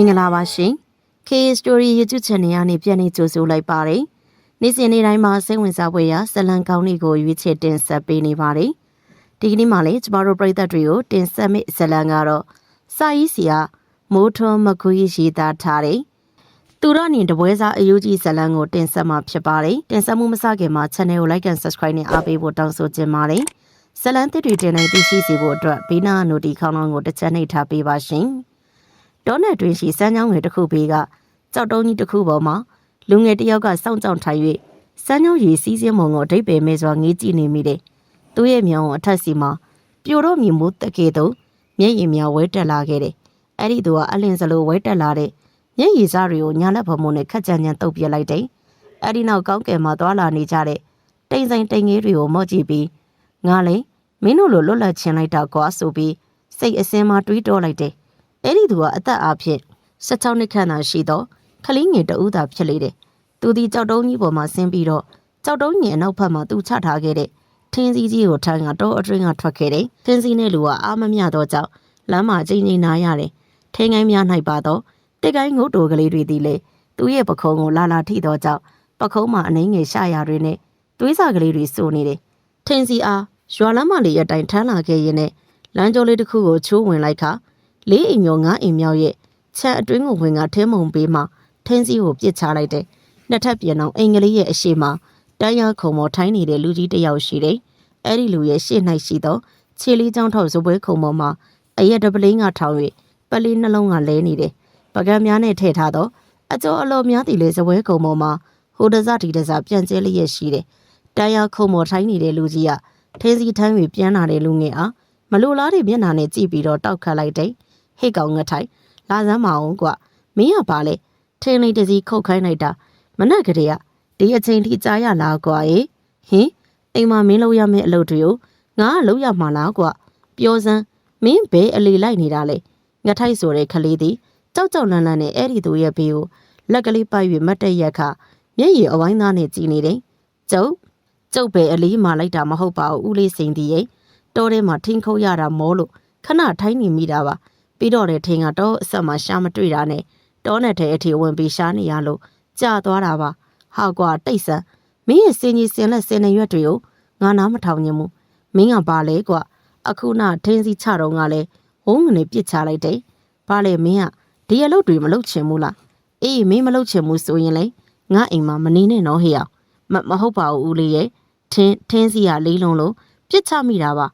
င်္ဂလာပါရှင် K Story YouTube Channel ကနေပြန်နေကြိုဆိုလိုက်ပါတယ်နေ့စဉ်နေ့တိုင်းမှာစိတ်ဝင်စားဖွယ်ရာဇလံကောင်းတွေကိုရွေးချယ်တင်ဆက်ပေးနေပါတယ်ဒီကနေ့မှလည်းကျမတို့ပရိသတ်တွေကိုတင်ဆက်မယ့်ဇလံကတော့စာရေးဆရာမိုးထွန်းမခွေးရေးသားထားတဲ့သူရနေတပွဲစားအယူကြီးဇလံကိုတင်ဆက်မှာဖြစ်ပါတယ်တင်ဆက်မှုမစခင်မှာ channel ကို like and subscribe နဲ့အားပေးဖို့တောင်းဆိုချင်ပါတယ်ဇလံသစ်တွေတင်နိုင်သိရှိစေဖို့အတွက်ဘေးနားနိုတီခေါင်းလောင်းကိုတစ်ချက်နှိပ်ထားပေးပါရှင် ဒေါနယ်တွင်ရှိစမ်းချောင်းငယ်တစ်ခုဘေးကကြောက်တုံးကြီးတစ်ခုပေါ်မှာလူငယ်တစ်ယောက်ကစောင့်ကြောင်ထိုင်၍စမ်းချောင်းရီစီးစင်းမုံကိုအဓိပ္ပာယ်မဲ့စွာငေးကြည့်နေမိတယ်။သူ့ရဲ့မျက်ဝန်းအထက်စီမှာပြိုတော့မြင်မှုတကေတုံမျက်ရည်များဝဲတက်လာခဲ့တယ်။အဲ့ဒီသူကအလင်းစလိုဝဲတက်လာတဲ့မျက်ရည်စားတွေကိုညာလက်ဖမုံနဲ့ခက်ကြမ်းကြမ်းတုပ်ပြလိုက်တယ်။အဲ့ဒီနောက်ကောင်းကင်မှာသွာလာနေကြတဲ့တိမ်ဆိုင်တိမ်ငေးတွေကိုမော့ကြည့်ပြီးငါလေမင်းတို့လိုလွတ်လပ်ချင်လိုက်တာကွာဆိုပြီးစိတ်အစင်းမှာတွေးတောလိုက်တယ်။ အဲ့ဒီသူကအသက်အားဖြင့်16နှစ်ခန့်သာရှိတော့ခလေးငယ်တဦးသာဖြစ်လေတယ်။သူဒီကြောက်တုံးကြီးပေါ်မှာဆင်းပြီးတော့ကြောက်တုံးငယ်အနောက်ဘက်မှာသူချထားခဲ့တဲ့ထင်းစည်းကြီးကိုထိုင်ကတော့အတွင်းကထွက်ခဲ့တယ်။ထင်းစည်းနဲ့လူကအာမမျှတော့ကြောက်လမ်းမှာချိန်ချိန်နားရတယ်။ထင်းကိုင်းများ၌ပါတော့တစ်ကိုင်းငုတ်တိုကလေးတွေဒီလေသူ့ရဲ့ပခုံးကိုလာလာထိတော့ကြောက်ပခုံးမှာအနှင်းငယ်ရှာရတွေနဲ့သွေးစာကလေးတွေစိုးနေတယ်။ထင်းစီအားရွာလမ်းမလေးရတိုင်ထမ်းလာခဲ့ရင်နဲ့လမ်းကျောလေးတစ်ခုကိုချိုးဝင်လိုက်ခါ လေးအိမ်မျိုးငါးအိမ်မြောက်ရဲ့ချက်အတွင်းကိုဝင်ကထဲမုံပေးမှထင်းစည်းကိုပြစ်ချလိုက်တယ်။နှစ်ထပ်ပြန်အောင်အိမ်ကလေးရဲ့အရှိမတန်းရခုံမော်ထိုင်းနေတဲ့လူကြီးတစ်ယောက်ရှိတယ်။အဲ့ဒီလူရဲ့ရှေ့၌ရှိသောခြေလေးချောင်းထောက်စပွဲခုံမော်မှာအရက်တပလင်းကထောင်၍ပလေးနှလုံးကလဲနေတယ်။ပကံများနဲ့ထည့်ထားသောအကျော်အလော်များတည်လေစပွဲခုံမော်မှာဟိုတစဒီတစပြန်ကျဲလျက်ရှိတယ်။တန်းရခုံမော်ထိုင်းနေတဲ့လူကြီးကထင်းစီထမ်း၍ပြန်လာတဲ့လူငယ်အားမလိုလားတဲ့မျက်နှာနဲ့ကြည့်ပြီးတော့တောက်ခတ်လိုက်တယ်။ ဟေ့ကောင်ငတ်ထိုင်လာစမ်းမအောင်ကွမင်းကပါလေထင်းလေးတစ်စီးခုတ်ခိုင်းလိုက်တာမနက်ကတည်းကဒီအချိန်ထိကြားရလားကွာရေဟင်အိမ်မှာမင်းလုပ်ရမယ့်အလုပ်တွေကိုငါကလုပ်ရမှာလားကွာပြောစမ်းမင်းဘဲအလီလိုက်နေတာလေငတ်ထိုက်ဆိုတဲ့ခလေးသည်ကြောက်ကြောက်လန့်လန့်နဲ့အဲ့ဒီသူရဲ့ဘေးကိုလက်ကလေးပိုက်၍မတ်တက်ရက်ခမျက်ရည်အဝိုင်းသားနဲ့ကြည်နေတယ်ကျုပ်ကျုပ်ပဲအလီမာလိုက်တာမဟုတ်ပါဘူးဦးလေးစိန်ဒီရဲ့တောထဲမှာထင်းခုတ်ရတာမောလို့ခဏထိုင်းနေမိတာပါ ပြီးတော့တဲ့ထင်းကတော့အဆက်မှရှားမတွေ့တာနဲ့တောနဲ့တဲ့အထီဝင်ပြီးရှားနေရလို့ကြာသွားတာပါဟာကွာတိတ်ဆန်မင်းရဲ့စင်ကြီးစင်လက်စင်နေရွက်တွေကိုငါနားမထောင်ညင်ဘူးမင်းကပါလေကွာအခုနထင်းစီချတော့ကလည်းဝုန်းငနေပြစ်ချလိုက်တယ်ဘာလဲမင်းကဒီအလုပ်တွေမလုပ်ချင်ဘူးလားအေးမင်းမလုပ်ချင်ဘူးဆိုရင်လေငါအိမ်မှာမနေနဲ့နော်ဟေ့အောင်မမဟုတ်ပါဘူးဦးလေးရဲ့ထင်းထင်းစီကလေးလုံးလို့ပြစ်ချမိတာပါ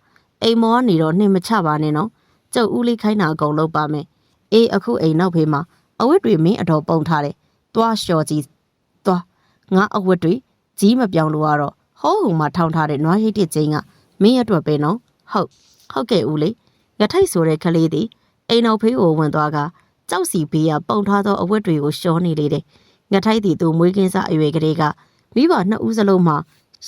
အိမ်မောကနေတော့နှင်မချပါနဲ့နော် ကျုပ်ဦးလေးခိုင်းတာအကုန်လုပ်ပါမယ်။အေးအခုအိမ်နောက်ဖေးမှာအဝတ်တွေမင်းအတော်ပုံထားတယ်။သွားလျှော်ကြီးသွားငါအဝတ်တွေကြီးမပြောင်းလို့ကတော့ဟိုးဟိုမှာထောင်းထားတဲ့နွားရိတ်တဲ့ချင်းကမင်းအတွက်ပဲနော်။ဟုတ်ဟုတ်ကဲ့ဦးလေး။ငထိုက်ဆိုတဲ့ကလေးသည်အိမ်နောက်ဖေးကိုဝင်သွားကကြောက်စီဘေးကပုံထားသောအဝတ်တွေကိုရှောနေလေတယ်။ငထိုက်သည်သူမွေးကင်းစားအရွယ်ကလေးကမိဘနှစ်ဦးစလုံးမှာ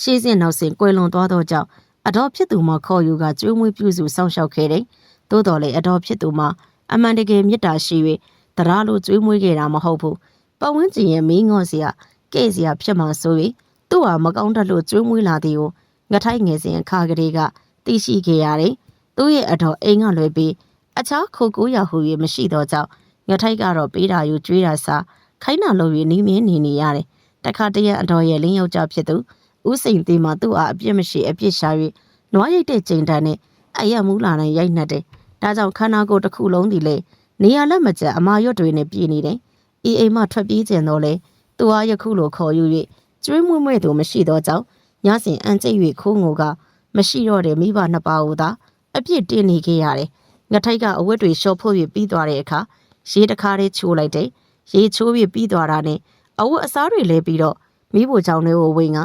ရှေးစင်နောက်စင်ကွယ်လွန်သွားသောကြောင့်အတော်ဖြစ်သူမှခေါ်ယူကကျွေးမွေးပြုစုစောင့်ရှောက်ခဲ့တယ်။ သို့တော်လည်းအတော်ဖြစ်သူမှာအမှန်တကယ်မေတ္တာရှိ၍တရားလိုကျွေးမွေးခဲ့တာမဟုတ်ဘူးပတ်ဝန်းကျင်ရဲ့မင်းငေါ့စရာကဲ့စရာဖြစ်မှဆို၍သူ့ဟာမကောင်းတတ်လို့ကျွေးမွေးလာသည်ကိုငထိုက်ငယ်စဉ်အခါကလေးကသိရှိခဲ့ရတယ်သူ့ရဲ့အတော်အိမ်ကလွယ်ပြီးအခြားခိုကိုးရဟူ၍မရှိတော့ကြောင့်ငထိုက်ကတော့ပေးတာယူကျွေးတာစားခိုင်းတာလို့၍နီးမင်းနေနေရတယ်တခါတရံအတော်ရဲ့လင်းယောက်ျားဖြစ်သူဥစိန်သေးမှသူ့အားအပြစ်မရှိအပြစ်ရှာ၍နွားရိတ်တဲ့ချိန်တန်းနဲ့အယက်မူးလာနိုင်ရိုက်နှက်တယ် ဒါကြောင့်ခန္ဓာကိုယ်တစ်ခုလုံးဒီလေနေရာလက်မကျန်အမာရွတ်တွေနဲ့ပြည်နေတယ်။ဤအိမ်မှထွက်ပြေးကျင်တော့လေသူအားယခုလိုခေါ်ယူ၍ကျွေးမွေးမွေ့သူမရှိတော့ကြောင့်ညစဉ်အန်ကျိတ်၍ခိုးငိုကမရှိတော့တဲ့မိဘနှစ်ပါးဟူသာအပြစ်တင်နေခဲ့ရတယ်။ငထိုက်ကအဝတ်တွေလျှော်ဖို့၍ပြီးသွားတဲ့အခါရေတစ်ခါတည်းချိုးလိုက်တယ်။ရေချိုးပြီးပြီးသွားတာနဲ့အဝတ်အစားတွေလဲပြီးတော့မိဖို့ကြောင့်တွေကိုဝင်က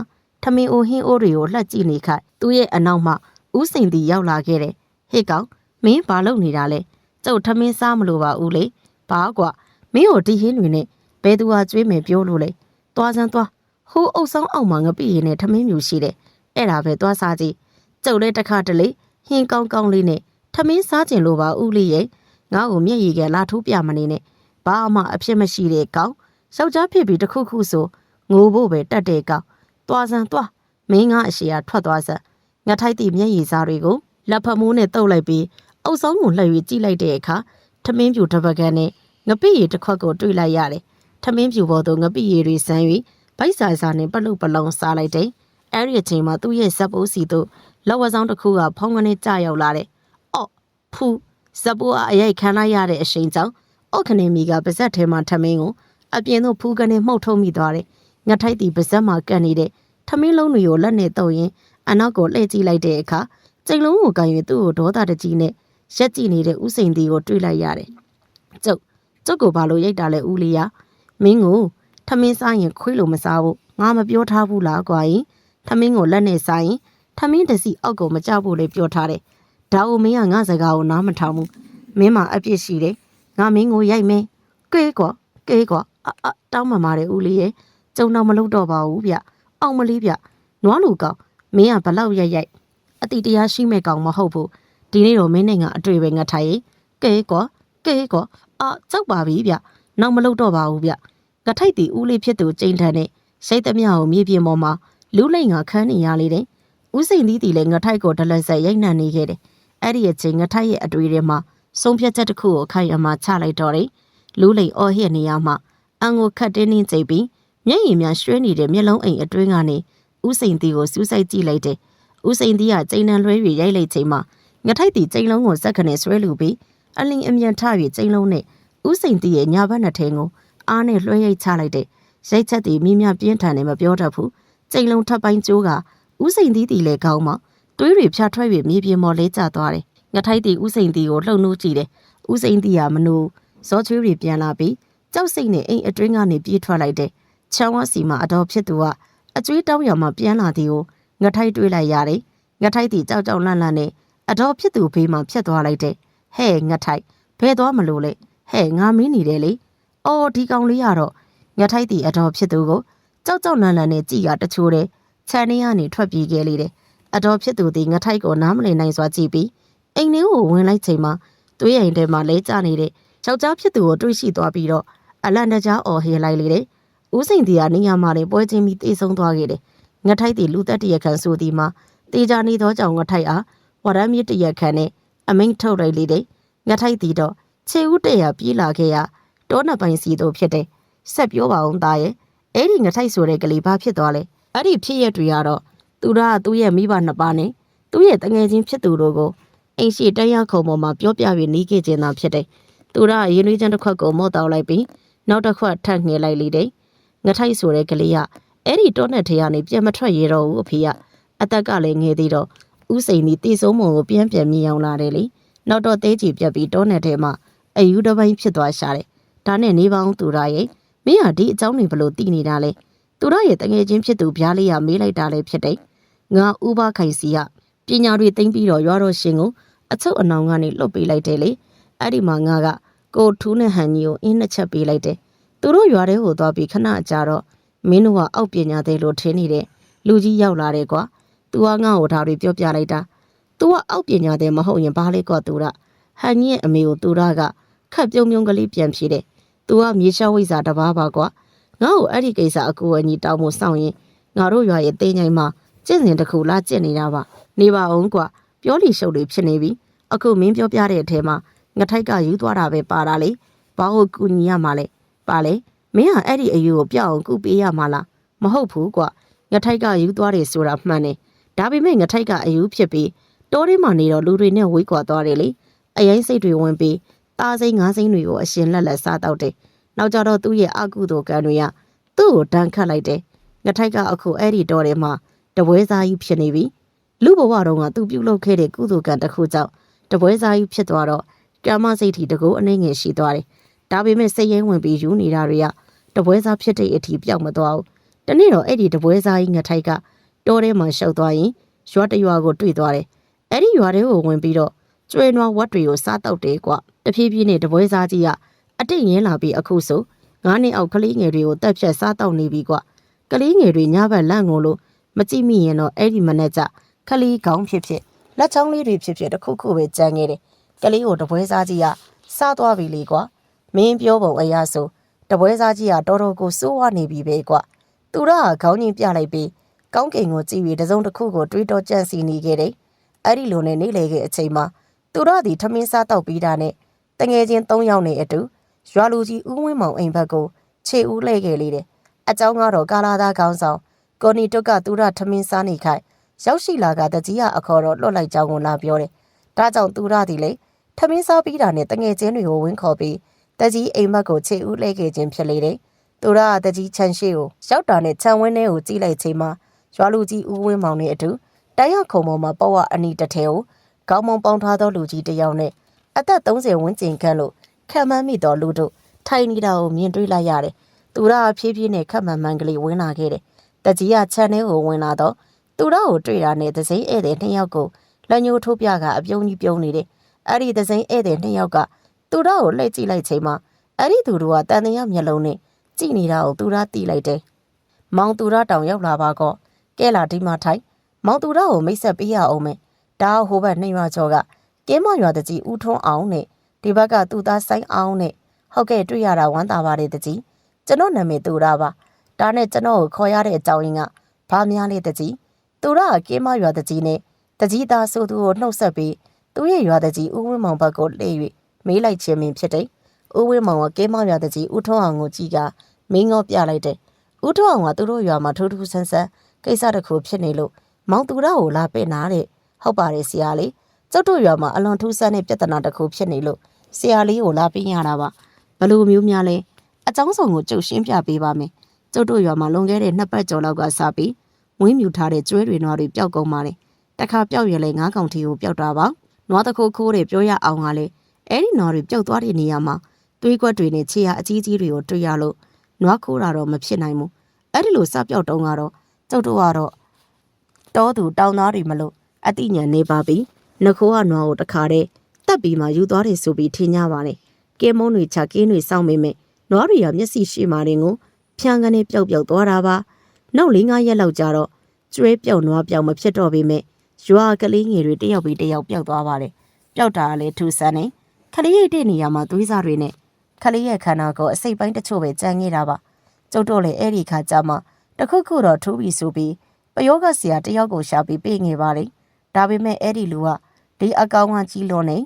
ထမင်းအိုဟင်းအိုးတွေကိုလှက်ကြည့်နေခိုက်သူ့ရဲ့အနောက်မှဥစိန်တီရောက်လာခဲ့တယ်။ဟေ့ကောင် မင်းဘာလုပ်နေတာလဲကျုပ်ထမင်းစားမလို့ပါဦးလေဘာကွာမင်းကိုဒီဟင်းတွေနဲ့ဘယ်သူဟာကျွေးမယ်ပြောလို့လဲသွားစမ်းသွားဟိုးအုပ်ဆောင်အောက်မှာငပိရင်နဲ့ထမင်းမြူရှိတယ်အဲ့ဒါပဲသွားစားကြည့်ကျုပ်လည်းတစ်ခါတလေဟင်းကောင်းကောင်းလေးနဲ့ထမင်းစားကျင်လို့ပါဦးလေးရဲ့ငါ့ကိုမျက်ရည်ကလာထိုးပြမနေနဲ့ဘာမှအဖြစ်မရှိတဲ့ကောင်ယောက်ျားဖြစ်ပြီးတခုခုဆိုငိုဖို့ပဲတတ်တဲ့ကောင်သွားစမ်းသွားမင်းကအရှိရာထွက်သွားစမ်းငါထိုက်သည့်မျက်ရည်စားတွေကိုလက်ဖက်မိုးနဲ့တုပ်လိုက်ပြီး အုပ်ဆောင်ကိုလှည့်၍ကြည့်လိုက်တဲ့အခါထမင်းပြူတစ်ပတ်ကန်နဲ့ငပိရီတစ်ခွက်ကိုတွေ့လိုက်ရတယ်ထမင်းပြူပေါ်သို့ငပိရီတွေဆန်း၍ဗိုက်ဆိုင်စာနဲ့ပလုတ်ပလုံစားလိုက်တယ်အဲ့ဒီအချိန်မှာသူ့ရဲ့ဇက်ပိုးစီသို့လက်ဝါးဆောင်တစ်ခုကဖုံးကနေကြရောက်လာတယ်အော့ဖူးဇက်ပိုးကအရိုက်ခံလိုက်ရတဲ့အချိန်ကြောင့်အော့ခနေမီကပါဇက်ထဲမှာထမင်းကိုအပြင်သို့ဖူးကနေမှုတ်ထုတ်မိသွားတယ်ငထိုက်တီပါဇက်မှာကပ်နေတဲ့ထမင်းလုံးတွေကိုလက်နဲ့တုပ်ရင်အနောက်ကိုလှည့်ကြည့်လိုက်တဲ့အခါကျိန်လုံးကိုကန်၍သူ့ကိုဒေါသတကြီးနဲ့ ရက်ကြည့်နေတဲ့ဥစိန်တီကိုတွေ့လိုက်ရတယ်ကျုပ်ကျုပ်ကိုဘာလို့ရိုက်တာလဲဦးလေးရမင်းကိုထမင်းစားရင်ခွေးလို့မစားဘူးငါမပြောထားဘူးလားကွာရင်ထမင်းကိုလက်နဲ့စားရင်ထမင်းတစ်စီအောက်ကိုမကြဖို့လေပြောထားတယ်ဒါအိုမင်းကငါစကားကိုနားမထောင်ဘူးမင်းမှာအပြစ်ရှိတယ်ငါမင်းကိုရိုက်မယ်ကဲကွာကဲကွာအအတောင်းမှမာတယ်ဦးလေးရဲ့ကျုံတော့မလုပ်တော့ပါဘူးဗျအောင်မလေးဗျနွားလူကောင်မင်းကဘလောက်ရိုက်ရိုက်အတိတရားရှိမဲ့ကောင်မဟုတ်ဘူး ဒီနေ့တော့မင်းနဲ့ငါအတွေ့ပဲငါထိုင်ရင်ကဲကွာကဲကွာအာကြောက်ပါပြီဗျနောက်မလုပ်တော့ပါဘူးဗျကထိုက်တီဦးလေးဖြစ်သူကျိန်ထန်နဲ့ရှိတ်သမျှကိုမြေပြင်ပေါ်မှာလူလိမ့်ငါခန်းနေရလေတယ်ဦးစိန်သီးတီလည်းငါထိုက်ကိုဒလက်ဆက်ရိုက်နှံနေခဲ့တယ်အဲ့ဒီအချိန်ငါထိုက်ရဲ့အတွေ့ထဲမှာဆုံးဖြတ်ချက်တစ်ခုကိုခိုင်အမာချလိုက်တော့တယ်လူလိမ့်အော်ဟစ်နေရမှအန်ကိုခတ်တင်းတင်းကြိတ်ပြီးမျက်ရည်များရွှဲနေတဲ့မျက်လုံးအိမ်အတွင်းကနေဦးစိန်သီးကိုစူးစိုက်ကြည့်လိုက်တယ်ဦးစိန်သီးကကျိန်နှံလွှဲ၍ရိုက်လိုက်ချိန်မှာ ငါထိုက်တီကျိန်လုံးကိုစက်ခနဲ့ဆွဲလူပြီးအလင်းအမြန်ထ၍ကျိန်လုံးနဲ့ဦးစိန်သီးရဲ့ညာဘက်နှစ်ထင်းကိုအားနဲ့လွှဲရိုက်ချလိုက်တဲ့ရိုက်ချက်တီမိမြပြင်းထန်နေမပြောတတ်ဘူးကျိန်လုံးထပ်ပိုင်းကျိုးကဦးစိန်သီးတီလည်းကောင်းမှတွေးတွေဖြာထွက်၍မြေပြင်ပေါ်လဲကျသွားတယ်ငါထိုက်တီဦးစိန်သီးကိုလှုပ်နှိုးကြည့်တယ်ဦးစိန်သီးကမနိုးဇောချွေးတွေပြန်လာပြီးကြောက်စိတ်နဲ့အိမ်အတွင်းကနေပြေးထွက်လိုက်တယ်ချောင်းဝစီမှာအတော်ဖြစ်သူကအကျွေးတောင်းရမှာပြန်လာသည်ကိုငါထိုက်တွေးလိုက်ရတယ်ငါထိုက်တီကြောက်ကြောက်လန့်လန့်နဲ့ အတော်ဖြစ်သူဘေးမှာဖြတ်သွားလိုက်တယ်ဟဲ့ငါထိုက်ဘဲသွားမလို့လေဟဲ့ငါမင်းနေတယ်လေအော်ဒီကောင်လေးကတော့ငါထိုက်တီအတော်ဖြစ်သူကိုကြောက်ကြောက်လန့်လန့်နဲ့ကြည်ကတချိုးတဲ့ခြံထဲကနေထွက်ပြေးခဲ့လေတယ်အတော်ဖြစ်သူသည်ငါထိုက်ကိုနားမလည်နိုင်စွာကြည့်ပြီးအိမ်ထဲကိုဝင်လိုက်ချိန်မှာသွေးအိမ်ထဲမှာလဲကျနေတဲ့ယောက်ျားဖြစ်သူကိုတွေ့ရှိသွားပြီးတော့အလန့်တကြားအော်ဟေလိုက်လေတယ်ဦးစိန်တီကနေရာမှာလည်းပွဲချင်းပြီးတေးဆုံးသွားခဲ့တယ်ငါထိုက်တီလူသက်တရက်ခန့်ဆိုသည်မှာတေးကြနေသောကြောင့်ငါထိုက်အား ဝရမ်းမြစ်တရက်ခန့်နဲ့အမိန့်ထုတ်လိုက်လေတယ်ငါထိုက်တီတော့ခြေဦးတရပြေးလာခဲ့ရတောနှစ်ပိုင်းစီတို့ဖြစ်တယ်ဆက်ပြောပါအောင်သားရဲ့အဲ့ဒီငါထိုက်ဆိုတဲ့ကလေးဘာဖြစ်သွားလဲအဲ့ဒီဖြစ်ရက်တွေကတော့သူကသူ့ရဲ့မိဘနှစ်ပါးနဲ့သူ့ရဲ့တငယ်ချင်းဖြစ်သူတို့ကိုအိမ်ရှိတရားခုံပေါ်မှာပြောပြပြီးနေခဲ့ခြင်းသာဖြစ်တယ်သူကရင်းနှီးချမ်းတစ်ခွက်ကိုမော့တောက်လိုက်ပြီးနောက်တစ်ခွက်ထပ်ငှဲလိုက်လေတယ်ငထိုက်ဆိုတဲ့ကလေးကအဲ့ဒီတောနဲ့ထဲကနေပြန်မထွက်ရတော့ဘူးအဖေကအသက်ကလည်းငယ်သေးတော့ ဥစိန်ဒီတည်ဆုံးမုံကိုပြန်ပြန်မြင်အောင်လာတယ်လေနောက်တော့တဲချီပြက်ပြီးတောနဲ့ထဲမှာအယူတစ်ပိုင်းဖြစ်သွားရှာတယ်ဒါနဲ့နေပါအောင်သူရရဲ့မင်းဟာဒီအကြောင်းတွေဘလို့သိနေတာလဲသူရရဲ့တငယ်ချင်းဖြစ်သူဗျားလေးကမေးလိုက်တာလည်းဖြစ်တယ်ငါဥပခိုင်စီကပညာတွေသိမ့်ပြီးတော့ရွာတော်ရှင်ကိုအချုပ်အနောင်ကနေလွတ်ပေးလိုက်တယ်လေအဲ့ဒီမှာငါကကိုထူးနဲ့ဟန်ကြီးကိုအင်းနှစ်ချက်ပေးလိုက်တယ်သူတို့ရွာထဲကိုသွားပြီးခဏကြာတော့မင်းတို့ကအောက်ပညာသေးလို့ထင်းနေတဲ့လူကြီးရောက်လာတယ်ကွာ။ तू ကငါ့ကိုဒါတွေပြောပြလိုက်တာ။ तू ကအောက်ပညာသေးမဟုတ်ရင်ဘာလဲကွာသူရ။ဟန်ကြီးရဲ့အမေကိုသူရကခက်ပြုံးပြုံးကလေးပြန်ဖြေတယ်။ तू ကမြေရှောက်ဝိဇာတစ်ပါးပါကွာ။ငါ့ကိုအဲ့ဒီကိစ္စအကူအညီတောင်းဖို့စောင့်ရင်ငါတို့ရွာရဲ့တင်းငိုင်းမှာကျင့်စဉ်တစ်ခုလာကျင့်နေတာပါ။နေပါအောင်ကွာ။ပြောလီရှုပ်တွေဖြစ်နေပြီ။အခုမင်းပြောပြတဲ့အထဲမှာငထိုက်ကယူသွားတာပဲပါတာလေ။ဘာလို့ကူညီရမှာလဲ။ပါလေ။မင်းဟာအဲ့ဒီအယူကိုပြောက်အောင်ကုပေးရမှာလားမဟုတ်ဘူးကွငထိုက်ကယူသွားတယ်ဆိုတာမှန်တယ် ဒါပေမဲ့ငထိုက်ကအယူဖြစ်ပြီးတောထဲမှာနေတော့လူတွေနဲ့ဝေးကွာသွားတယ်လေအရင်စိတ်တွေဝင်ပြီးตาစိမ့်ငါးစိမ့်တွေကိုအရှင်လက်လက်စားတော့တယ်နောက်ကြတော့သူ့ရဲ့အကုသိုလ်ကံတွေကသူ့ကိုတန်းခတ်လိုက်တယ်ငထိုက်ကအခုအဲ့ဒီတောထဲမှာတပွဲစားကြီးဖြစ်နေပြီလူဘဝတုန်းကသူပြုတ်လုပ်ခဲ့တဲ့ကုသိုလ်ကံတစ်ခုကြောင့်တပွဲစားကြီးဖြစ်သွားတော့ကမ္မစိတ်ထီတကူအနှိမ့်ငယ်ရှိသွားတယ်ဒါပေမဲ့စိတ်ရင်းဝင်ပြီးယူနေတာတွေကတပွဲစားဖြစ်တဲ့အထိပျောက်မသွားဘူး။တနေ့တော့အဲ့ဒီတပွဲစားကြီးငထိုက်က တောထဲမှာရှုပ်သွားရင်ရွာတရွာကိုတွေ့သွားတယ်။အဲ့ဒီရွာတွေကိုဝင်ပြီးတော့ကျွဲနွားဝတ်တွေကိုစားတောက်တယ်ကွ။တဖြည်းဖြည်းနဲ့တပွဲစားကြီးကအတိတ်ငင်းလာပြီးအခုဆိုငါးနှစ်အောက်ကလေးငယ်တွေကိုတက်ဖြတ်စားတောက်နေပြီကွ။ကလေးငယ်တွေညဘက်လန့်ကုန်လို့မကြည့်မိရင်တော့အဲ့ဒီမနေ့ကျခလီကောင်းဖြစ်ဖြစ်လက်ချောင်းလေးတွေဖြစ်ဖြစ်တခုခုပဲကြမ်းခဲ့တယ်။ကလေးကိုတပွဲစားကြီးကစားသွားပြီလေကွ။မင်းပြောပုံအရာဆိုတပွဲစားကြီးကတော်တော်ကိုစိုးဝါနေပြီပဲကွသူရကခေါင်းကြီးပြလိုက်ပြီး ကောင်းကင်ကိုကြည့်ပြီးတစုံတစ်ခုကိုတွေးတောကြံ့စီနေခဲ့တယ်အဲ့ဒီလိုနဲ့နေလေခဲ့အချိန်မှာသူရသည်ထမင်းစားတော့ပြီးတာနဲ့တငယ်ချင်း၃ယောက်နဲ့အတူရွာလူကြီးဦးဝင်းမောင်အိမ်ဘက်ကိုခြေဦးလှည့်ခဲ့လေတယ်အကြောင်းကတော့ကာလာသားကောင်းဆောင်ကိုနီတုတ်ကသူရထမင်းစားနေခိုင်ရောက်ရှိလာကတကြီးရအခေါ်တော့လွတ်လိုက်ကြောင်းကိုလာပြောတယ်ဒါကြောင့်သူရသည်လေထမင်းစားပြီးတာနဲ့တငယ်ချင်းတွေကိုဝင်းခေါ်ပြီးတကြီးအိမ်မက်ကိုခြေဦးလှည့်ခဲ့ခြင်းဖြစ်လေတယ်သူရကတကြီးချန်ရှိကိုရောက်တာနဲ့ခြံဝင်းထဲကိုကြီးလိုက်ချိန်မှာ ရွာလူကြီးဦးဝင်းမောင်နဲ့အတူတိုင်ရခုံပေါ်မှာပေါ့ဝအနီတစ်ထဲကိုခေါင်းမုံပေါင်းထားသောလူကြီးတစ်ယောက်နဲ့အသက်30ဝန်းကျင်ခန့်လို့ခံမှန်းမိတော်လူတို့ထိုင်နေတာကိုမြင်တွေ့လိုက်ရတယ်သူရကဖြည်းဖြည်းနဲ့ခက်မှန်မှန်ကလေးဝင်လာခဲ့တယ်တကြီးကခြံထဲကိုဝင်လာတော့သူရကိုတွေ့တာနဲ့သစိမ့်ဧည့်သည်နှစ်ယောက်ကိုလက်ညှိုးထိုးပြကအပြုံးကြီးပြုံးနေတယ်အဲ့ဒီသစိမ့်ဧည့်သည်နှစ်ယောက်ကသူရကိုလှည့်ကြည့်လိုက်ချိန်မှာအဲ့ဒီသူတို့ကတန်တရားမျက်လုံးနဲ့ကြည့်နေတာကိုသူရတီးလိုက်တယ်မောင်သူရတောင်ရောက်လာပါကော ကဲလာဒီမှာထိုင်မောင်သူရကိုမိတ်ဆက်ပေးရအောင်မယ်ဒါဟိုဘက်နှိမ်ရွာကျော်ကကင်းမရွာတကြီးဦးထွန်းအောင်နဲ့ဒီဘက်ကသူ့သားဆိုင်အောင်နဲ့ဟုတ်ကဲ့တွေ့ရတာဝမ်းသာပါတယ်တကြီးကျွန်တော်နာမည်သူရပါဒါနဲ့ကျွန်တော်ကိုခေါ်ရတဲ့အကြောင်းရင်းကဘာများလဲတကြီးသူရကကင်းမရွာတကြီးနဲ့တကြီးသားဆိုသူကိုနှုတ်ဆက်ပြီးသူ့ရဲ့ရွာတကြီးဦးဝင်းမောင်ဘက်ကိုလှည့်၍မေးလိုက်ခြင်းပင်ဖြစ်တယ်ဦးဝင်းမောင်ကကင်းမရွာတကြီးဦးထွန်းအောင်ကိုကြည့်ကမင်းငေါပြလိုက်တယ်ဦးထွန်းအောင်ကသူတို့ရွာမှာထူးထူးဆန်းဆန်း ကိစ္စတစ်ခုဖြစ်နေလို့မောင်သူရကိုလာပင့်နာတဲ့ဟုတ်ပါတယ်ဆရာလေးကျုပ်တို့ရွာမှာအလွန်ထူးဆန်းတဲ့ပြဿနာတစ်ခုဖြစ်နေလို့ဆရာလေးကိုလာပင့်ရတာပါဘယ်လိုမျိုးများလဲအကြောင်းဆောင်ကိုကျုပ်ရှင်းပြပေးပါမယ်ကျုပ်တို့ရွာမှာလွန်ခဲ့တဲ့နှစ်ပတ်ကျော်လောက်ကစပြီးဝင်းမြူထားတဲ့ကျွဲတွေနွားတွေပျောက်ကုန်ပါတယ်တခါပျောက်ရလဲငါးကောင်ထီကိုပျောက်တာပါနွားတစ်ခိုးခိုးတွေပြောရအောင်ကလည်းအဲ့ဒီနွားတွေပျောက်သွားတဲ့နေရာမှာသွေးကွက်တွေနဲ့ခြေရအကြီးကြီးတွေကိုတွေ့ရလို့နွားခိုးတာတော့မဖြစ်နိုင်ဘူးအဲ့ဒီလိုစပျောက်တုံးကတော့ ကျုပ်တို့ကတော့တောသူတောင်သားတွေမလို့အတိညာနေပါပြီနှခိုးကနွားကိုတခါတည်းတက်ပြီးမှယူသွားတယ်ဆိုပြီးထင်ကြပါလေကဲမုံတွေချကင်းတွေစောင့်မိမဲ့နွားတွေကမျက်စိရှိမှရင်ကိုဖြန်းကနေပျောက်ပျောက်သွားတာပါနောက်၄၅ရက်လောက်ကြာတော့ကျွဲပြောက်နွားပြောက်မဖြစ်တော့ပေမဲ့ရွာကလေးငယ်တွေတယောက်ပြီးတယောက်ပျောက်သွားပါတယ်ပျောက်တာကလည်းထူဆန်းနေခလေးရိတ်တဲ့နေရာမှာသွေးစားတွေနဲ့ခလေးရဲ့ခန္ဓာကိုယ်အစိတ်ပိုင်းတချို့ပဲကြမ်းနေတာပါကျုပ်တို့လည်းအဲ့ဒီခါကျမှ တခုခုတော့ထူးပြီးဆိုပြီးပယောဂဆရာတယောက်ကိုရှာပြီးပြေးငယ်ပါလေဒါပေမဲ့အဲ့ဒီလူကဒီအကောင်ကကြီးလွန်နေ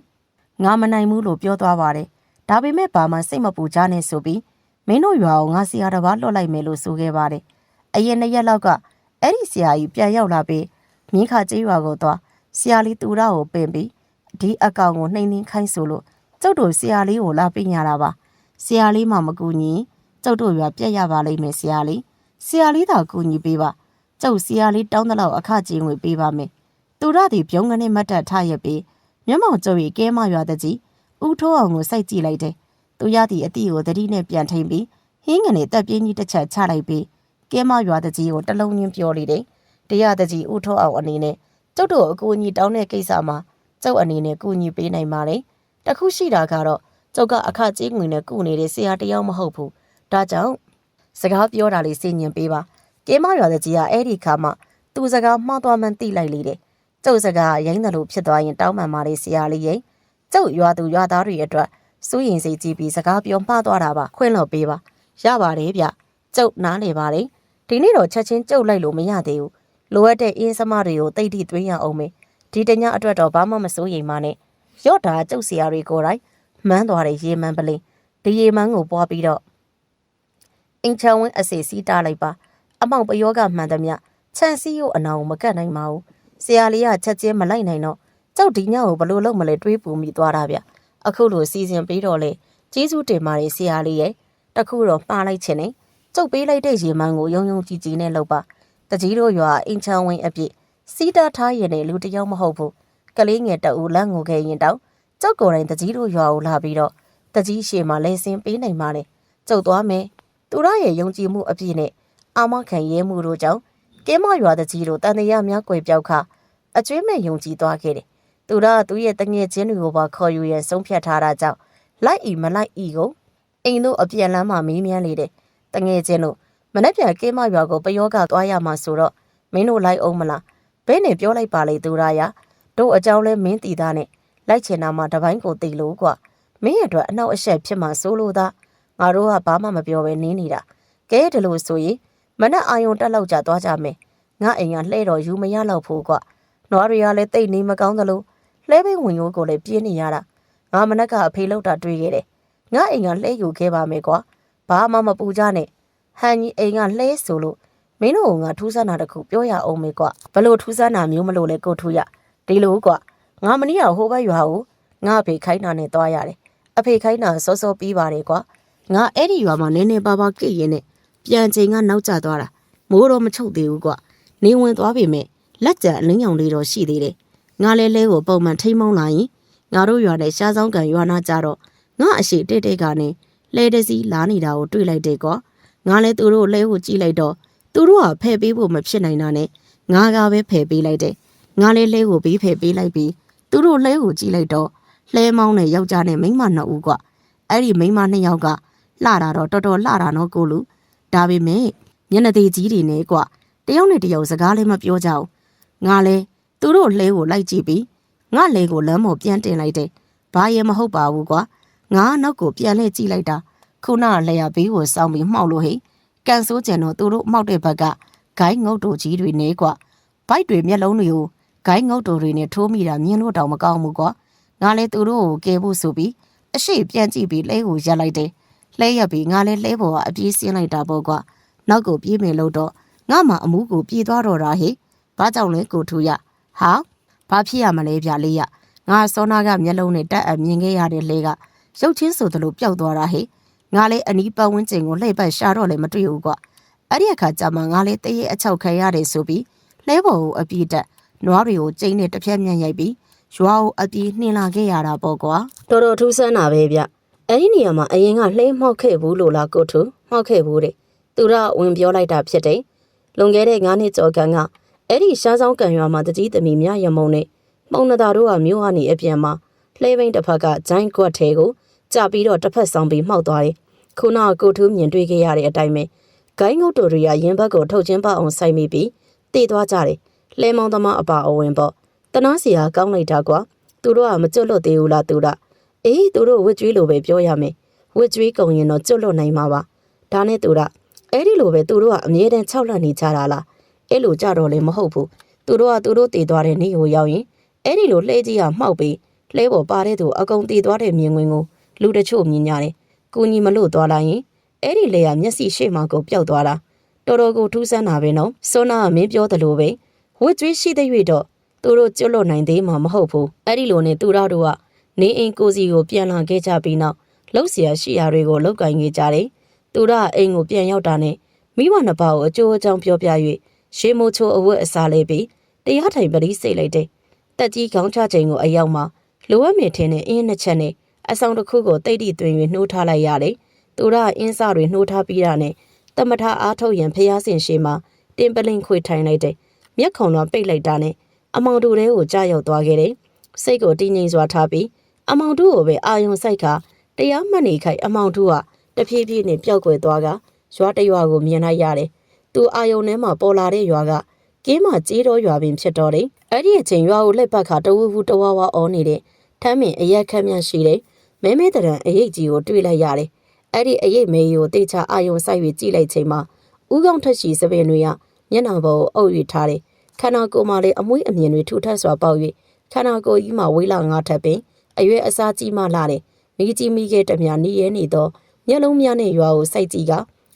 ငါမနိုင်ဘူးလို့ပြောသွားပါတယ်ဒါပေမဲ့ဘာမှစိတ်မပူကြနဲ့ဆိုပြီးမင်းတို့ရွာကိုငါဆရာတစ်ပါးလွှတ်လိုက်မယ်လို့ဆိုခဲ့ပါတယ်အရင်နှစ်ရက်လောက်ကအဲ့ဒီဆရာကြီးပြန်ရောက်လာပြီးမြင်းခါကျေးရွာကိုသွားဆရာလေးတူရာကိုပင်ပြီးဒီအကောင်ကိုနှိမ့်နှင်းခိုင်းဆိုလို့ကျုပ်တို့ဆရာလေးကိုလာပင်ရတာပါဆရာလေးမှမကူညီကျုပ်တို့ရွာပြက်ရပါလိမ့်မယ်ဆရာလေး ဆရာလေးသာကူညီပေးပါကျုပ်ဆရာလေးတောင်းတလောက်အခကြေးငွေပေးပါမယ်သူရသည်ပြုံးကနေမတ်တက်ထရပြီးမျက်မှောင်ကျုပ်ရဲ့ကဲမရွာတဲ့ကြီးဦးထိုးအောင်ကိုစိုက်ကြည့်လိုက်တယ်သူရသည်အတီကိုတတိနဲ့ပြန်ထိန်ပြီးဟင်းငနေတက်ပြင်းကြီးတစ်ချက်ချလိုက်ပြီးကဲမရွာတဲ့ကြီးကိုတလုံးချင်းပြောလိုက်တယ်တရားတဲ့ကြီးဦးထိုးအောင်အနေနဲ့ကျုပ်တို့အကူအညီတောင်းတဲ့ကိစ္စမှာကျုပ်အနေနဲ့ကူညီပေးနိုင်ပါလေတခုရှိတာကတော့ကျုပ်ကအခကြေးငွေနဲ့ကုနေတဲ့ဆရာတယောက်မဟုတ်ဘူးဒါကြောင့် စကားပြောတာလေးစိတ်ညင်ပေးပါကဲမရွာတဲ့ကြီးကအဲ့ဒီခါမှသူစကားမှားသွားမှန်းသိလိုက်လေတယ်ကျုပ်စကားရိုင်းတယ်လို့ဖြစ်သွားရင်တောင်းပန်ပါလေဆရာလေးရဲ့ကျုပ်ရွာသူရွာသားတွေအတွက်စိုးရင်စိတ်ကြီးပြီးစကားပြောမှားသွားတာပါခွင့်လို့ပေးပါရပါတယ်ဗျကျုပ်နားလေပါတယ်ဒီနေ့တော့ချက်ချင်းကျုပ်လိုက်လို့မရသေးဘူးလိုအပ်တဲ့အင်းစမတွေကိုတိတ်တိသွင်းရအောင်မယ်ဒီတညအတွက်တော့ဘာမှမစိုးရိမ်ပါနဲ့ရော့တာကျုပ်ဆရာတွေကိုယ်တိုင်မန်းသွားတဲ့ရေမန်းပလင်းဒီရေမန်းကိုပွားပြီးတော့ အင်ချောင်းဝင်းအစီစီးတားလိုက်ပါအမောင်ပယောကမှန်သမျှခြံစည်းကိုအနာကိုမကတ်နိုင်ပါဘူးဆရာလေးကချက်ချင်းမလိုက်နိုင်တော့ကြောက်ဒီညကိုဘလို့လုံးမလဲတွေးပူမိသွားတာဗျအခုလိုစီစဉ်ပြီးတော့လေကျေးဇူးတင်ပါတယ်ဆရာလေးရဲ့တခုတော့မှားလိုက်ခြင်းနဲ့ကျုပ်ပေးလိုက်တဲ့ရေမန်းကိုယုံယုံကြည်ကြည်နဲ့လုပ်ပါတကြီးတို့ရွာအင်ချောင်းဝင်းအပြည့်စီးတာထားရင်လည်းလူတယောက်မဟုတ်ဘူးကလေးငယ်တအူလန့်ငိုခဲ့ရင်တောင်ကြောက်ကိုယ်တိုင်တကြီးတို့ရွာကိုလာပြီးတော့တကြီးရှေမှာလဲစင်းပေးနိုင်ပါလေကျုပ်သွားမယ် သူရရဲ့ယုံကြည်မှုအပြည့်နဲ့အာမခံရဲမှုတို့ကြောင့်ကင်းမရွာတကြီးတို့တန်တရားများကွယ်ပြောက်ခအကျွေးမဲ့ယုံကြည်သွားခဲ့တယ်သူရသူ့ရဲ့တငယ်ချင်းတွေကိုပါခေါ်ယူရန်ဆုံးဖြတ်ထားတာကြောင့်လိုက်ဤမလိုက်ဤကိုအိမ်တို့အပြန်လမ်းမှာမီးမြန်းလေတယ်တငယ်ချင်းတို့မနေ့ပြန်ကင်းမရွာကိုပယောကသွားရမှာဆိုတော့မင်းတို့လိုက်အောင်မလားဘဲနဲ့ပြောလိုက်ပါလေသူရရတို့အကြောင်းလဲမင်းတီသားနဲ့လိုက်ချင်တာမှတပိုင်းကိုတီလို့ကွာမင်းရဲ့အတွက်အနောက်အရှက်ဖြစ်မှစိုးလို့သား ငါတို့ကဘာမှမပြောဘဲနင်းနေတာကဲဒီလိုဆိုရင်မနက်အာယုံတက်လောက်ကြသွားကြမယ်ငါအိမ်ကလှဲတော့ယူမရတော့ဖို့ကွာနွားတွေကလည်းတိတ်နေမကောင်းသလိုလှဲပင်းဝင်ရိုးကိုလည်းပြင်းနေရတာငါမနက်ကအဖေလောက်တာတွေးခဲ့တယ်ငါအိမ်ကလှဲယူခဲ့ပါမယ်ကွာဘာမှမပူကြနဲ့ဟန်ကြီးအိမ်ကလှဲဆိုလို့မင်းတို့ကငါထူးဆန်းတာတစ်ခုပြောရအောင်မေကွာဘလို့ထူးဆန်းတာမျိုးမလို့လဲကိုထူရဒီလိုကွာငါမနီးရဟိုဘက်ရွာကိုငါအဖေခိုင်းတာနဲ့သွားရတယ်အဖေခိုင်းတာစောစောပြီးပါတယ်ကွာ ငါအဲ့ဒီရွာမှာနည်းနည်းပါးပါးကြည့်ရင်နဲ့ပြန်ချိန်ကနောက်ကျသွားတာမိုးတော့မချုပ်သေးဘူးကွာနေဝင်သွားပြီမဲ့လက်ကြံအလင်းရောင်လေးတော့ရှိသေးတယ်ငါလဲလဲကိုပုံမှန်ထိမ့်မုံလာရင်ငါတို့ရွာနဲ့ရှားဆောင်ကန်ရွာနာကြတော့ငါအရှိတိတ်တိတ်ကနေလဲတစီလာနေတာကိုတွေ့လိုက်တယ်ကွာငါလဲသူတို့လဲကိုကြည့်လိုက်တော့သူတို့ကဖယ်ပေးဖို့မဖြစ်နိုင်တာနဲ့ငါကပဲဖယ်ပေးလိုက်တယ်ငါလဲလဲကိုပြီးဖယ်ပေးလိုက်ပြီးသူတို့လဲကိုကြည့်လိုက်တော့လှဲမောင်းနဲ့ယောက်ျားနဲ့မိန်းမနှစ်ဦးကွာအဲ့ဒီမိန်းမနှစ်ယောက်က လှတာတော့တော်တော်လှတာနော်ကိုလူဒါပေမဲ့မျက်နှာသေးကြီးတွေနဲ့ကွာတယောက်နဲ့တယောက်စကားလည်းမပြောကြဘူးငါလဲသူတို့လဲကိုလိုက်ကြည့်ပြီးငါလဲကိုလမ်းပေါ်ပြန်တင်လိုက်တယ်ဘာရင်မဟုတ်ပါဘူးကွာငါနောက်ကိုပြန်လှည့်ကြည့်လိုက်တာခုနကလက်ရဘေးကိုစောင်းပြီးမှောက်လို့ဟိကန်ဆိုးကြံတော့သူတို့မှောက်တဲ့ဘက်ကဂိုင်းငုတ်တို့ကြီးတွေနေကွာဘိုက်တွေမျက်လုံးတွေကိုဂိုင်းငုတ်တို့တွေနဲ့ထိုးမိတာမြင်လို့တောင်မကောင်းဘူးကွာငါလဲသူတို့ကိုကဲဖို့ဆိုပြီးအရှိပြန်ကြည့်ပြီးလဲကိုရက်လိုက်တယ် လဲရက်ပြီးငါလဲလဲပေါ်ကအပြေးဆင်းလိုက်တာပေါ့ကွာနောက်ကိုပြေးမယ်လို့တော့ငါမှအမှုကိုပြေးသွားတော့တာဟိဘာကြောင့်လဲကိုထူရဟာဘာဖြစ်ရမလဲဗျလေးရငါစောနာကမျက်လုံးနဲ့တက်အပ်မြင်ခဲ့ရတဲ့လဲကရုပ်ချင်းဆိုသလိုပျောက်သွားတာဟိငါလဲအနီးပတ်ဝန်းကျင်ကိုလှည့်ပတ်ရှာတော့လည်းမတွေ့ဘူးကွာအဲ့ဒီအခါကျမှငါလဲတရေအချောက်ခံရတယ်ဆိုပြီးလဲပေါ်ကိုအပြေးတက်နွားတွေကိုကျိန်းနဲ့တစ်ဖြက်မြန်ရိုက်ပြီးရွာကိုအပြေးနှင်လာခဲ့ရတာပေါ့ကွာတော်တော်ထူးဆန်းတာပဲဗျ အဲ့ဒီနေရာမှာအရင်ကလှိမ့်မှောက်ခဲ့ဘူးလို့လားကိုထူမှောက်ခဲ့ဘူးတဲ့သူရဝင်ပြောလိုက်တာဖြစ်တယ်လွန်ခဲ့တဲ့9နှစ်ကျော်ကန်ကအဲ့ဒီရှားဆောင်ကံရွာမှာတကြီးသမီးမြရမုံနဲ့မှုံနတာတို့ကမြို့ဟာနေအပြန်မှာလှဲဘိန်းတစ်ဖက်ကဂျိုင်းကွက်ထဲကိုကြပြီးတော့တစ်ဖက်ဆောင်ပြီးမှောက်သွားတယ်ခုနကကိုထူးမြင်တွေ့ခဲ့ရတဲ့အတိုင်းပဲဂိုင်းငုတ်တို့တွေကရင်ဘက်ကိုထုတ်ချင်းပအောင်ဆိုင်မိပြီးတည်သွားကြတယ်လှဲမောင်းသမားအပါအဝင်ပေါ့တနာစီယာကောင်းလိုက်တာကွာသူတို့ကမကျွတ်လွတ်သေးဘူးလားသူက အေးသူတို့ဝစ်ကျွေးလိုပဲပြောရမယ်ဝစ်ကျွေးကုန်ရင်တော့ကျွတ်လွတ်နိုင်မှာပါဒါနဲ့သူကအဲ့ဒီလိုပဲသူတို့ကအမြဲတမ်း၆လန့်နေကြတာလားအဲ့လိုကြတော့လည်းမဟုတ်ဘူးသူတို့ကသူတို့တည်သွားတဲ့နေ့ကိုရောက်ရင်အဲ့ဒီလိုလှဲကြီးကမှောက်ပြီးလှဲပေါ်ပါတဲ့သူအကုန်တည်သွားတဲ့မြင်ကွင်းကိုလူတချို့မြင်ကြတယ်ကိုကြီးမလို့သွားလိုက်ရင်အဲ့ဒီလေကမျက်စိရှေ့မှာကိုပျောက်သွားတာတော်တော်ကိုထူးဆန်းတာပဲနော်စောနာကမင်းပြောသလိုပဲဝစ်ကျွေးရှိတဲ့၍တော့သူတို့ကျွတ်လွတ်နိုင်သေးမှာမဟုတ်ဘူးအဲ့ဒီလိုနဲ့သူတို့က နေအိမ်ကိုစီကိုပြန်လာခဲ့ကြပြီးနောက်လှုပ်เสียရှိရာတွေကိုလောက်ကင်ခဲ့ကြတယ်သူတို့ကအိမ်ကိုပြန်ရောက်တာနဲ့မိဘနှစ်ပါးကိုအကျိုးအကြောင်းပြောပြ၍ရှေးမိုးချိုးအဝတ်အစားလေးပြီးတရားထိုင်ပရိစိတ်လိုက်တယ်တက်ကြီးခေါင်းချချိန်ကိုအရောက်မှာလိုအပ်မယ်ထင်တဲ့အင်းနှစ်ချက်နဲ့အဆောင်တစ်ခုကိုတိတ်တိသွင်း၍နှိုးထားလိုက်ရတယ်သူတို့ကအင်းစတွေနှိုးထားပြီးတာနဲ့တမထအားထုတ်ရန်ဖျားစင်ရှိမှာတင်ပလင်ခွေထိုင်လိုက်တယ်မျက်ခုံတော့ပိတ်လိုက်တာနဲ့အမောင်တို့တဲကိုကြာရောက်သွားခဲ့တယ်စိတ်ကိုတင်းငိမ်စွာထားပြီး အမောင်တို့ကိုပဲအာယုံဆိုင်ခါတရားမှတ်နေခိုက်အမောင်တို့ကတဖြည်းဖြည်းနဲ့ပျောက်ကွယ်သွားကရွာတရွာကိုမြင်လိုက်ရတယ်သူအာယုံထဲမှာပေါ်လာတဲ့ရွာကကင်းမကြေးတော်ရွာပင်ဖြစ်တော့တယ်အဲ့ဒီအချိန်ရွာကိုလက်ပတ်ခါတဝူဝူတဝါဝါအော်နေတဲ့ထမ်းမင်အရက်ခက်မြန့်ရှိတယ်မဲမဲတရံအရေးကြီးကိုတွေ့လိုက်ရတယ်အဲ့ဒီအရေးမေးကိုတေချာအာယုံဆိုင်၍ကြည့်လိုက်ချိန်မှာဥကောင်းထက်ရှိစပင်တွေကမျက်နှာပေါ်ကိုအုပ်၍ထားတယ်ခန္ဓာကိုယ်မှာလည်းအမွှေးအမြင်တွေထူထပ်စွာပေါက်၍ခန္ဓာကိုယ်ကြီးမှာဝေးလာငါထပ်ပင် အရွယ်အစားကြီးမှလာတယ်မိကြီးမိခဲ့တမြနီးရဲနေသောမျက်လုံးများနဲ့ရွာကိုစိုက်ကြည့်က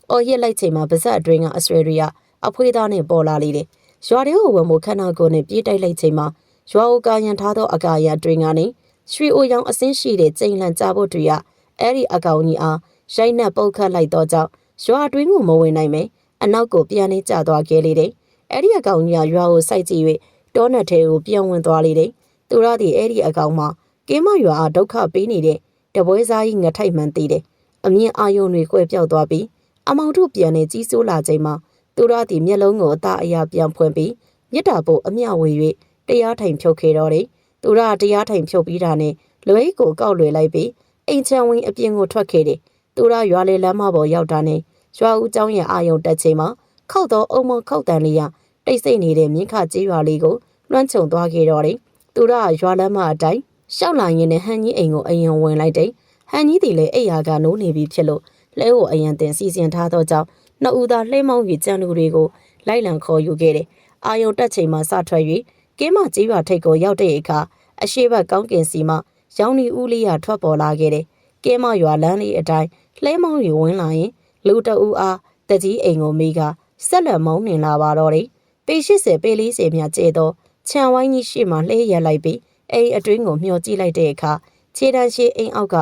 အော်ရစ်လိုက်ချိန်မှာပါဇက်အတွင်းကအဆွေတွေကအဖွေးသားနဲ့ပေါ်လာလေတယ်ရွာတဲ့ဟိုဝင်မို့ခန္ဓာကိုယ်နဲ့ပြေးတိုက်လိုက်ချိန်မှာရွာအိုကာရန်ထားသောအကာရအတွင်းကနေရွှေအိုရောင်အစင်းရှိတဲ့ကျိန်လန့်ကြဖို့တွေကအဲ့ဒီအကောင်ကြီးအားရိုက်နှက်ပုတ်ခတ်လိုက်တော့ကြောင့်ရွာအတွင်းကိုမဝင်နိုင်ပဲအနောက်ကိုပြန်နေကျသွားခဲ့လေတယ်အဲ့ဒီအကောင်ကြီးကရွာကိုစိုက်ကြည့်၍တောနက်ထဲကိုပြန်ဝင်သွားလေတယ်သူရသည်အဲ့ဒီအကောင်မှာ ကင်းမရွာအားဒုက္ခပေးနေတဲ့တပွဲစားကြီးငထိုက်မှန်သေးတယ်။အမြင်အာရုံတွေကွဲပြောက်သွားပြီးအမောင်တို့ပြန်နေကြီးစိုးလာချိန်မှာသူတို့သည်မျက်လုံးကိုအသာအယာပြန်ဖွင့်ပြီးမြစ်တာပို့အမျှဝေ၍တရားထိုင်ဖြုတ်ခဲ့တော့တယ်။သူတို့တရားထိုင်ဖြုတ်ပြီးတာနဲ့လွဲကိုကောက်လွယ်လိုက်ပြီးအိမ်ချံဝင်အပြင်ကိုထွက်ခဲ့တယ်။သူတို့ရွာလေလမ်းမပေါ်ရောက်တာနဲ့ရွာဦးကျောင်းရဲ့အာယုံတက်ချိန်မှာခောက်သောအုံမခောက်တန်လေးရတိတ်ဆိတ်နေတဲ့မြင်းခကျေးရွာလေးကိုလွှမ်းခြုံသွားခဲ့တော့တယ်။သူတို့ရွာလမ်းမအတိုင်း ရှောက်လာရင်နဲ့ဟန်ကြီးအိမ်ကိုအရင်ဝင်လိုက်တယ်ဟန်ကြီးတီလည်းအိယာကနိုးနေပြီဖြစ်လို့လဲကိုအရင်တင်စီစဉ်ထားသောကြောင့်နှစ်ဦးသာလှဲမောင်းပြီးကြံလူတွေကိုလိုက်လံခေါ်ယူခဲ့တယ်အာယုံတက်ချိန်မှာစထွက်၍ကင်းမကြီးရွာထိပ်ကိုရောက်တဲ့အခါအရှိဘက်ကောင်းကင်စီမှရောင်နီဦးလေးရထွက်ပေါ်လာခဲ့တယ်ကဲမရွာလမ်းလေးအတိုင်းလှဲမောင်းယူဝင်လာရင်လူတအူအားတကြီးအိမ်ကိုမိကဆက်လက်မုံနှင်လာပါတော့တယ်ပေ80ပေ40မြကျဲတော့ခြံဝိုင်းကြီးရှိမှလှဲရက်လိုက်ပြီး အိမ်အတွင်းကိုမျှော်ကြည့်လိုက်တဲ့အခါခြေတန်းရှိအိမ်အောက်က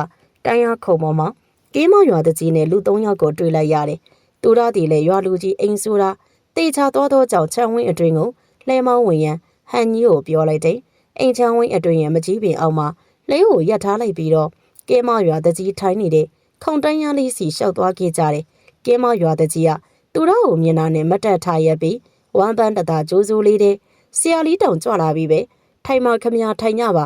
တိုင်းရခုံပေါ်မှာကဲမရွာတကြီးနဲ့လူ၃ယောက်ကိုတွေ့လိုက်ရတယ်သူရသည်လည်းရွာလူကြီးအိမ်ဆိုတာတေချာတော်တော်ကြောင့်ခြံဝင်းအတွင်းကိုလှဲမောင်းဝင်ရန်ဟန်ကြီးကိုပြောလိုက်တယ်အိမ်ချမ်းဝင်းအတွင်းရဲ့မကြီးပင်အောက်မှာလဲကိုရက်ထားလိုက်ပြီးတော့ကဲမရွာတကြီးထိုင်းနေတဲ့ခုံတန်းရလေးစီရှောက်သွားခဲ့ကြတယ်ကဲမရွာတကြီးကသူတို့ကိုမြင်တာနဲ့မတ်တက်ထားရက်ပြီးဝမ်းပန်းတတာကြိုးစိုးလေးတဲ့ဆရာလေးတောင်ကြွလာပြီးပဲ ထိုင်မခမရထိုင်ကြပါ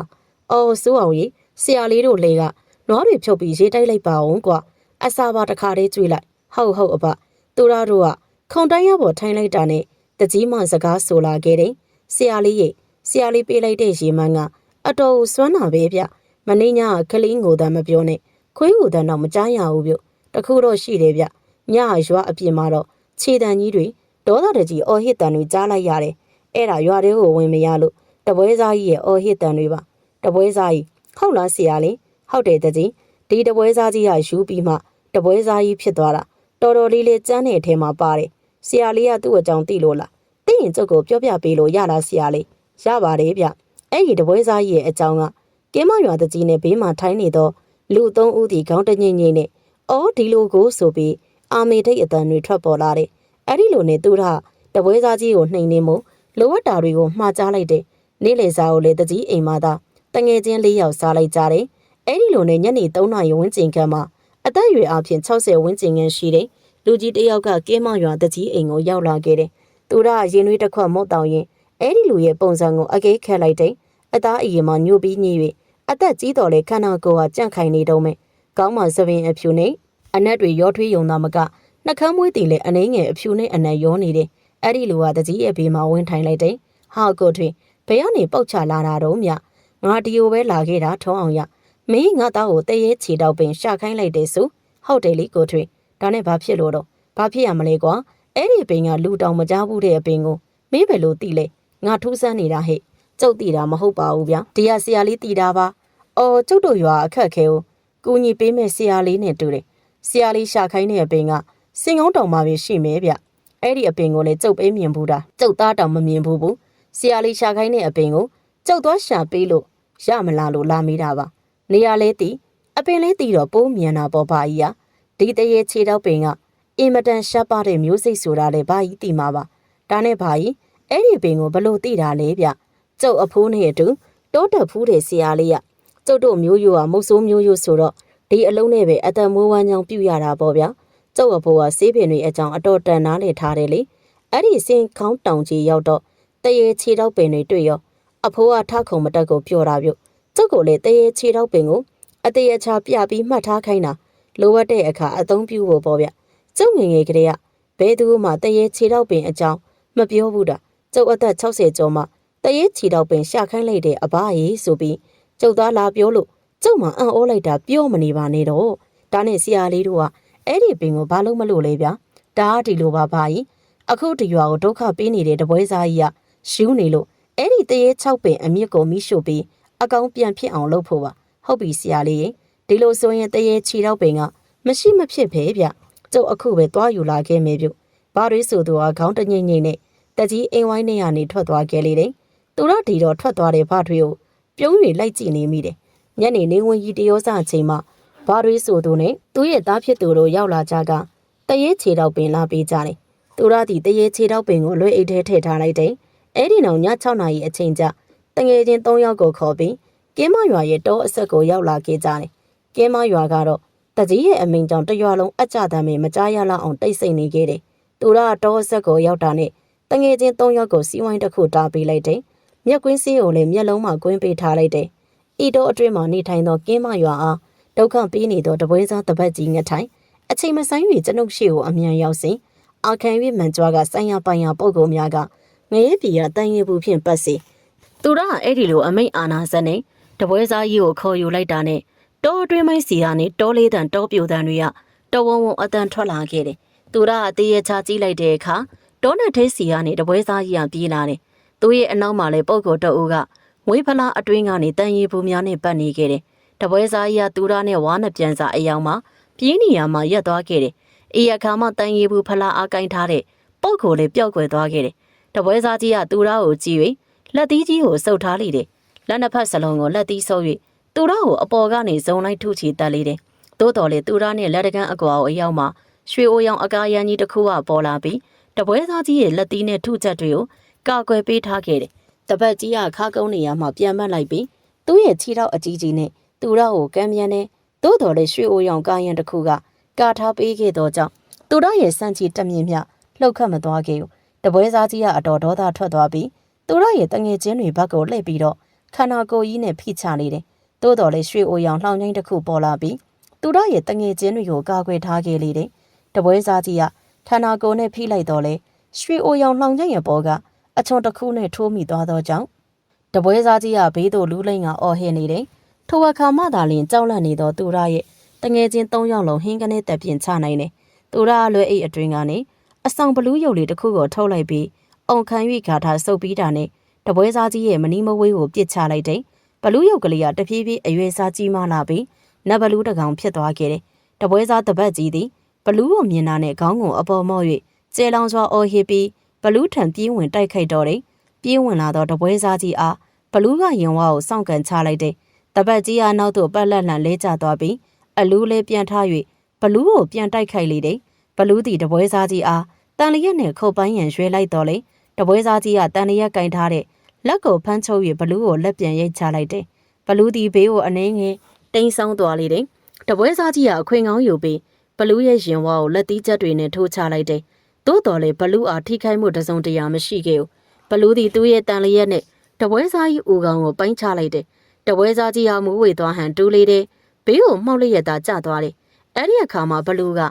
အော်စိုးအောင်ကြီးဆရာလေးတို့လေကနွားတွေဖြုတ်ပြီးရေးတိုက်လိုက်ပါအောင်ကွာအစာပါတစ်ခါတည်းကျွေးလိုက်ဟုတ်ဟုတ်အပသူတို့တို့ကခုံတန်းရပေါ်ထိုင်လိုက်တာနဲ့တကြီးမှစကားဆိုလာခဲ့တယ်ဆရာလေးရေဆရာလေးပေးလိုက်တဲ့ရေမန်းကအတော်ကိုစွမ်းနာပဲဗျမင်းညကကလေးငိုတမ်းမပြောနဲ့ခွေးဟူတမ်းတော့မကြားရဘူးဗျတခုတော့ရှိတယ်ဗျညရွာအပြင်မှာတော့ခြေတံကြီးတွေဒေါသတကြီးအော်ဟစ်တန်တွေကြားလိုက်ရတယ်အဲ့ဒါရွာတွေကိုဝင်မရလို့ တပွဲစားကြီးရဲ့အော်ဟစ်တန်တွေပါတပွဲစားကြီးဟုတ်လားဆရာလေးဟုတ်တယ်တကြီးဒီတပွဲစားကြီးကယူပြီးမှတပွဲစားကြီးဖြစ်သွားတာတော်တော်လေးလေးကျန်းတဲ့အထဲမှာပါတယ်ဆရာလေးကသူ့အကြောင်းသိလို့လားသိရင်ကျုပ်ကိုပြောပြပေးလို့ရလားဆရာလေးရပါတယ်ဗျအဲ့ဒီတပွဲစားကြီးရဲ့အကြောင်းကကင်းမရွာတကြီးနဲ့ဘေးမှာထိုင်းနေတော့လူသုံးဦးဒီခေါင်းတညိမ့်ညိမ့်နဲ့အော်ဒီလိုကိုဆိုပြီးအာမေထိတ်အတန်တွေထွက်ပေါ်လာတယ်အဲ့ဒီလိုနဲ့သူရတပွဲစားကြီးကိုနှိမ်နေမှုလိုအပ်တာတွေကိုမှားကြားလိုက်တယ် နေ့လေစားကိုလေတကြီးအိမ်မှာသာတငယ်ချင်းလေးယောက်စားလိုက်ကြတယ်အဲ့ဒီလိုနဲ့ညနေ3နာရီဝန်းကျင်ခန့်မှာအသက်အရွယ်အပြင်60ဝန်းကျင်ခန့်ရှိတဲ့လူကြီးတစ်ယောက်ကကင်းမရွာတကြီးအိမ်ကိုရောက်လာခဲ့တယ်သူရရင်နွေးတစ်ခွက်မုတ်တောင်ရင်အဲ့ဒီလူရဲ့ပုံစံကိုအကဲခတ်လိုက်တဲ့အသားအရင်မှညှို့ပြီးညှိ၍အသက်ကြီးတော်လေခန္ဓာကိုယ်ဟာကြန့်ခိုင်နေတော့မယ်ကောင်းမှသပင်အဖြူနဲ့အနက်တွေရောထွေးယုံသားမကနှကမ်းမွေးတည်လေအနေငယ်အဖြူနဲ့အနက်ရောနေတယ်အဲ့ဒီလူကတကြီးရဲ့ဘေးမှာဝင်ထိုင်လိုက်တယ်ဟာကိုထွေ ဘယ်ကနေပေါက်ချလာတာတော့မြငါဒီကိုပဲလာခဲ့တာထုံးအောင်ရမင်းငါသားကိုတရေချီတော့ပင်ရှာခိုင်းလိုက်တယ်ဆိုဟုတ်တယ်လေကိုထွေဒါနဲ့ဘာဖြစ်လို့တော့ဘာဖြစ်ရမလဲကွာအဲ့ဒီပင်ကလူတောင်မကြားဘူးတဲ့အပင်ကိုမင်းဘယ်လိုသိလဲငါထူးဆန်းနေတာဟဲ့ကျုပ်တည်တာမဟုတ်ပါဘူးဗျာဒီကဆရာလေးတည်တာပါအော်ကျုပ်တို့ရွာအခက်ခဲကိုကူညီပေးမဲ့ဆရာလေးနဲ့တူတယ်ဆရာလေးရှာခိုင်းတဲ့အပင်ကစင်ကုန်းတောင်မှာပဲရှိမဲဗျအဲ့ဒီအပင်ကိုလည်းကျုပ်ပဲမြင်ဘူးတာကျုပ်သားတောင်မမြင်ဘူးဘူး ဆရာလေးရှာခိုင်းတဲ့အပင်ကိုကျုပ်သွားရှာပေးလို့ရမလားလို့လာမိတာပါနေရာလေးတည်အပင်လေးတည်တော့ပိုးမြန်တာပေါ့ပါကြီးอ่ะဒီတရေခြေတော့ပင်ကအင်မတန်ရှက်ပါတဲ့မျိုးစိတ်ဆိုတာလေဘာကြီးတည်မှာပါဒါနဲ့ဘာကြီးအဲ့ဒီပင်ကိုဘလို့တည်တာလဲဗျကျုပ်အဖိုးနဲ့အတူတိုးတက်ဖူးတဲ့ဆရာလေးကကျုပ်တို့မျိုးရိုးကမုတ်ဆိုးမျိုးရိုးဆိုတော့ဒီအလုံးနဲ့ပဲအတန်မွေးဝမ်းကြောင်းပြုရတာပေါ့ဗျာကျုပ်အဖိုးကဆေးပင်တွေအကြောင်းအတော်တန်နားလေထားတယ်လေအဲ့ဒီစင်ခေါင်းတောင်ကြီးရောက်တော့ တရေခြေတော့ပင်တွေတွေ့ရောအဖိုးကထခုံမတက်ကိုပြောတာပြုတ်ကျုပ်ကလည်းတရေခြေတော့ပင်ကိုအတရေချာပြပြီးမှတ်ထားခိုင်းတာလိုအပ်တဲ့အခါအသုံးပြုဖို့ပေါ့ဗျကျုပ်ငယ်ငယ်ကလေးကဘဲသူမှတရေခြေတော့ပင်အကြောင်းမပြောဘူးတာကျုပ်အသက်60ကျော်မှတရေခြေတော့ပင်ရှာခိုင်းလိုက်တဲ့အဘကြီးဆိုပြီးကျုပ်သားလာပြောလို့ကျုပ်မှအံ့ဩလိုက်တာပြောမနေပါနဲ့တော့ဒါနဲ့ဆရာလေးတို့ကအဲ့ဒီပင်ကိုဘာလို့မလို့လဲဗျာဒါကဒီလိုပါပါကြီးအခုဒီရွာကိုဒုက္ခပေးနေတဲ့တပွဲစားကြီးက ရှူးနေလို့အဲ့ဒီတရေ6ပင်အမြင့်ကိုမိရှို့ပြီးအကောင်ပြန်ဖြစ်အောင်လုပ်ဖို့ပါဟုတ်ပြီဆရာလေးရေဒီလိုဆိုရင်တရေခြေတော့ပင်ကမရှိမဖြစ်ပဲဗျကျုပ်အခုပဲသွားယူလာခဲ့မယ်ပြုဘာတွေဆိုသူကခေါင်းတငိမ့်ငိမ့်နဲ့တကြီးအိမ်ဝိုင်းထဲကနေထွက်သွားခဲ့လေတယ်သူတော့ဒီတော့ထွက်သွားတဲ့ဘာတွေကိုပြုံး၍လိုက်ကြည့်နေမိတယ်ညနေနေဝင်ကြီးတရောစအချိန်မှာဘာတွေဆိုသူနဲ့သူ့ရဲ့သားဖြစ်သူတို့ရောက်လာကြကတရေခြေတော့ပင်လာပေးကြတယ်သူရသည်တရေခြေတော့ပင်ကိုလွှဲအိတ်ထဲထည့်ထားလိုက်တယ် အဲ့ဒီနောက်ည6နာရီအချိန်ကျတငယ်ချင်း3ယောက်ကိုခေါ်ပြီးကင်းမရွာရဲ့တောအဆက်ကိုရောက်လာခဲ့ကြတယ်ကင်းမရွာကတော့တကြီးရဲ့အမိန်ကြောင့်တရွာလုံးအကြတမ်းမမကြားရလောက်အောင်တိတ်ဆိတ်နေခဲ့တယ်သူရတောအဆက်ကိုရောက်တာနဲ့တငယ်ချင်း3ယောက်ကိုစီးဝိုင်းတစ်ခုတားပေးလိုက်တယ်မျက်ကွင်းစည်းကိုလည်းမျက်လုံးမှာကွင်းပေးထားလိုက်တယ်ဤတော့အတွင်းမှာနေထိုင်သောကင်းမရွာအားဒုက္ခပေးနေသောတပွဲစားတပတ်ကြီးငထိုင်အချိန်မဆိုင်၍ကျွန်ုပ်ရှိကိုအမြန်ရောက်စဉ်အာခံ၍မှန်ကြွားကဆိုင်ရပိုင်ရပုံကုန်များက ငရဲပြည်ကတန်ရဘူးဖြင့်ပတ်စီသူရအဲ့ဒီလိုအမိတ်အာနာစနဲ့တပွဲစားကြီးကိုခေါ်ယူလိုက်တာနဲ့တောအတွင်းမိုင်းစီကနေတောလေးတန်တောပြိုတန်တွေကတဝုံဝုံအတန်ထွက်လာခဲ့တယ်သူရအသေးရချကြည့်လိုက်တဲ့အခါတောနဲ့ထဲစီကနေတပွဲစားကြီးကပြေးလာတယ်သူရဲ့အနောက်မှာလည်းပုံကိုတအူးကငွေဖလားအတွင်းကနေတန်ရီဘူးများနဲ့ပတ်နေခဲ့တယ်တပွဲစားကြီးကသူရနဲ့ဝါနဲ့ပြန်စာအယောင်မှာပြင်းနေရမှာရက်သွားခဲ့တယ်။အေးအခါမှတန်ရီဘူးဖလားအားကိုင်းထားတဲ့ပုတ်ကိုလေးပျောက်ကွယ်သွားခဲ့တယ်။ တပွဲစားကြီးကသူရကိုကြည့်၍လက်သီးကြီးကိုစုပ်ထားလိုက်တယ်။လက်နှစ်ဖက်စလုံးကိုလက်သီးဆုပ်၍သူရကိုအပေါ်ကနေဇုံလိုက်ထုချီတက်လိုက်တယ်။သို့တော်လေသူရနဲ့လက်တကန်းအကွာကိုအရောက်မှာရွှေအိုရောင်အကားရန်ကြီးတစ်ခုကပေါ်လာပြီးတပွဲစားကြီးရဲ့လက်သီးနဲ့ထုချက်တွေကိုကာကွယ်ပေးထားခဲ့တယ်။တပတ်ကြီးကခါကုန်းနေရမှပြန်မတ်လိုက်ပြီးသူ့ရဲ့ခြေထောက်အကြီးကြီးနဲ့သူရကိုကမ်းမြန်နဲ့သို့တော်လေရွှေအိုရောင်ကားရန်တစ်ခုကကာထားပေးခဲ့သောကြောင့်သူရရဲ့စန့်ချီတက်မြင့်မြလှုပ်ခတ်မသွားခဲ့ဘူး။ တပွဲစားကြီးကအတော်ဒေါသထွက်သွားပြီးသူရရဲ့တငယ်ချင်းတွေဘက်ကိုလှည့်ပြီးတော့ခန္ဓာကိုယ်ကြီးနဲ့ဖိချနေတယ်။သို့တော်လေရွှေအိုရောင်လှောင်ချင်းတစ်ခုပေါ်လာပြီးသူရရဲ့တငယ်ချင်းတွေကိုကာကွယ်ထားခဲ့လေတယ်။တပွဲစားကြီးကခန္ဓာကိုယ်နဲ့ဖိလိုက်တော့လေရွှေအိုရောင်လှောင်ချင်းရဲ့ပေါ်ကအချွန်တစ်ခုနဲ့ထိုးမိသွားသောကြောင့်တပွဲစားကြီးကဘေးသို့လူးလိမ့်ကအော်ဟစ်နေတယ်။ထိုအခါမှသာလျှင်ကြောက်လန့်နေသောသူရရဲ့တငယ်ချင်း၃ယောက်လုံးဟင်းကနေတက်ပြင်ချနိုင်တယ်။သူရအလွဲအိတ်အတွင်းကနေ အဆောင်ဘလူးရုပ်လေးတစ်ခုကိုထုတ်လိုက်ပြီးအုံခံ၍ဂါထာစုပ်ပြီးတာနဲ့တပွဲစားကြီးရဲ့မနီးမဝေးကိုပြစ်ချလိုက်တယ်။ဘလူးရုပ်ကလေးကတဖြည်းဖြည်းအရွယ်စားကြီးမားလာပြီးနတ်ဘလူးတစ်ကောင်ဖြစ်သွားခဲ့တယ်။တပွဲစားတပတ်ကြီးသည်ဘလူးကိုမြင်တာနဲ့ခေါင်းကိုအပေါ်မော့၍ကျဲလောင်စွာအော်ဟစ်ပြီးဘလူးထံပြေးဝင်တိုက်ခိုက်တော့တယ်။ပြေးဝင်လာတော့တပွဲစားကြီးအားဘလူးကရင်ဝါကိုစောင့်ကန်ချလိုက်တယ်။တပတ်ကြီးအားနောက်သို့ပတ်လက်လန်လဲကျသွားပြီးအလူးလေးပြန်ထား၍ဘလူးကိုပြန်တိုက်ခိုက်လေတယ်။ ဘလူးသည်တပွဲစားကြီးအားတန်လျက်နဲ့ခုတ်ပိုင်းရန်ရွှဲလိုက်တော့လေတပွဲစားကြီးကတန်လျက်ကင်ထားတဲ့လက်ကိုဖမ်းချုပ်၍ဘလူးကိုလက်ပြန်ရိတ်ချလိုက်တယ်။ဘလူးသည်ဘေးကိုအနှင်းငယ်တိမ်းဆောင်းသွားလေတယ်။တပွဲစားကြီးကအခွင့်ကောင်းယူပြီးဘလူးရဲ့ရင်ဝါကိုလက်သီးချက်တွေနဲ့ထိုးချလိုက်တယ်။သို့တော်လေဘလူးအားထိခိုက်မှုတစ်စုံတရာမရှိခဲ့ဘူး။ဘလူးသည်သူ့ရဲ့တန်လျက်နဲ့တပွဲစားကြီးဦးကောင်ကိုပိုင်းချလိုက်တယ်။တပွဲစားကြီးဟာမူးဝေသွားဟန်တူးလေးတယ်။ဘေးကိုမှောက်လျက်သာကျသွားတယ်။အဲ့ဒီအခါမှာဘလူးက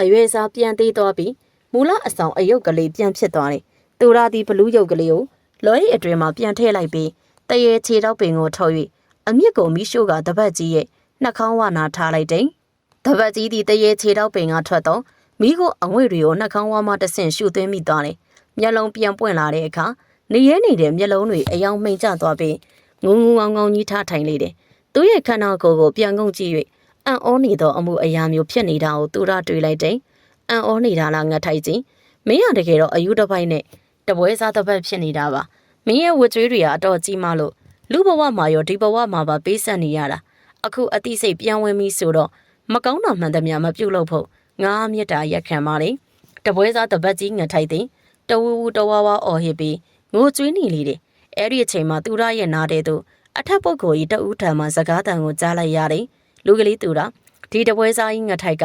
အရွယ်စားပြန်သေးသွားပြီးမူလအဆောင်အယုတ်ကလေးပြန်ဖြစ်သွားတယ်။သူရာသည်ဘလူးယုတ်ကလေးကိုလော်ရီအတွင်မှာပြန်ထည့်လိုက်ပြီးတရေခြေတော့ပင်ကိုထုတ်၍အမြင့်ကိုမီးရှို့ကတပတ်ကြီးရဲ့နှာခေါင်းဝနာထားလိုက်တယ်။တပတ်ကြီးသည်တရေခြေတော့ပင်ကထွက်တော့မိကိုအငွေ့တွေကိုနှာခေါင်းဝမှတဆင့်ရှူသွင်းမိသွားတယ်။မျက်လုံးပြန်ပွင့်လာတဲ့အခါနေရဲနေတဲ့မျက်လုံးတွေအယောင်မှိန်ကျသွားပြီးငုံငုံအောင်အောင်ကြီးထားထိုင်လေတယ်။သူ့ရဲ့ခန္ဓာကိုယ်ကိုပြန်ကုန်ကြည့်၍ အံ့ဩနေသောအမှုအရာမျိုးဖြစ်နေတာကိုသူရတွေ့လိုက်တယ်။အံ့ဩနေတာလားငတ်ထိုက်ချင်းမင်းရတကယ်တော့အယူတစ်ပိုက်နဲ့တပွဲစားတစ်ပတ်ဖြစ်နေတာပါ။မင်းရဲ့ဝတ်ကြွေးတွေကအတော်ကြီးမှလို့လူဘဝမှာရောဒီဘဝမှာပါပေးဆက်နေရတာ။အခုအသိစိတ်ပြောင်းဝင်ပြီဆိုတော့မကောင်းတာမှန်သမျှမပြုတ်လို့ဖို့ငါးမြတ်တာရက်ခံပါလေ။တပွဲစားတစ်ပတ်ကြီးငတ်ထိုက်တဲ့တဝူဝူတဝါဝါအော်ဟစ်ပြီးငိုကြွေးနေလေတယ်။အဲ့ဒီအချိန်မှာသူရရဲ့နားတဲ့သူအထက်ပုဂ္ဂိုလ်ကြီးတဦးထံမှစကားတန်ကိုကြားလိုက်ရတယ်။ လူကလေးသူရဒီတပွဲစားကြီးငတ်ထိုက်က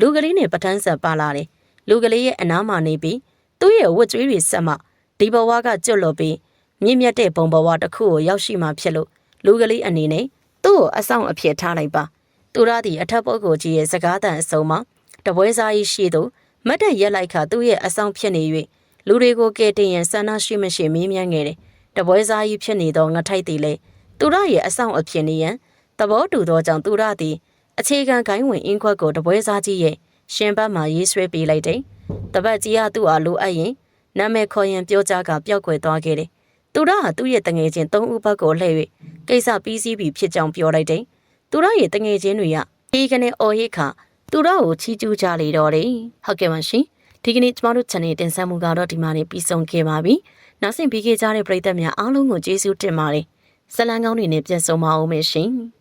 လူကလေးနဲ့ပထန်းဆက်ပါလာတယ်။လူကလေးရဲ့အနားမှာနေပြီးသူ့ရဲ့ဝတ်ကြွေးတွေဆက်မှဒီဘဝကကျွတ်လွတ်ပြီးမြင့်မြတ်တဲ့ဘုံဘဝတစ်ခုကိုရောက်ရှိမှဖြစ်လို့လူကလေးအနေနဲ့သူ့ကိုအဆောင်အဖြစ်ထားလိုက်ပါသူရသည်အထက်ပုဂ္ဂိုလ်ကြီးရဲ့စကားတန်အစုံမှာတပွဲစားကြီးရှိသူမတ်တက်ရက်လိုက်ခါသူ့ရဲ့အဆောင်ဖြစ်နေ၍လူတွေကိုကဲတင်ရန်ဆန္ဒရှိမရှိမေးမြန်းခဲ့တယ်တပွဲစားကြီးဖြစ်နေသောငထိုက်သည်လေသူရရဲ့အဆောင်အဖြစ်နေရန် သဘောတူသောကြောင့်သူရသည်အခြေခံဂိုင်းဝင်အင်းခွက်ကိုတပွဲစားကြီးရဲ့ရှင်ဘတ်မှာရေးဆွဲပေးလိုက်တယ်။တပတ်ကြီးကသူ့အားလိုအပ်ရင်နာမည်ခေါ်ရင်ပြောကြားကပျောက်ကွယ်သွားခဲ့တယ်။သူရဟာသူ့ရဲ့တငယ်ချင်း၃ဦးဘက်ကိုလှည့်၍ကိစ္စပြီးစီးပြီဖြစ်ကြောင်းပြောလိုက်တယ်။သူရရဲ့တငယ်ချင်းတွေကအေးကနေအော်ဟစ်ခါသူရကိုချီးကျူးကြလေတော့တယ်။ဟုတ်ကဲ့ပါရှင်။ဒီကနေ့ကျမတို့ channel တင်ဆက်မှုကတော့ဒီမှာနေပြီးဆုံးခဲ့ပါပြီ။နောက်ဆင့်ပြီးခဲ့ကြတဲ့ပရိသတ်များအားလုံးကိုကျေးဇူးတင်ပါတယ်။ဇလံကောင်းတွေနဲ့ပြန်ဆုံပါအောင်မယ်ရှင်။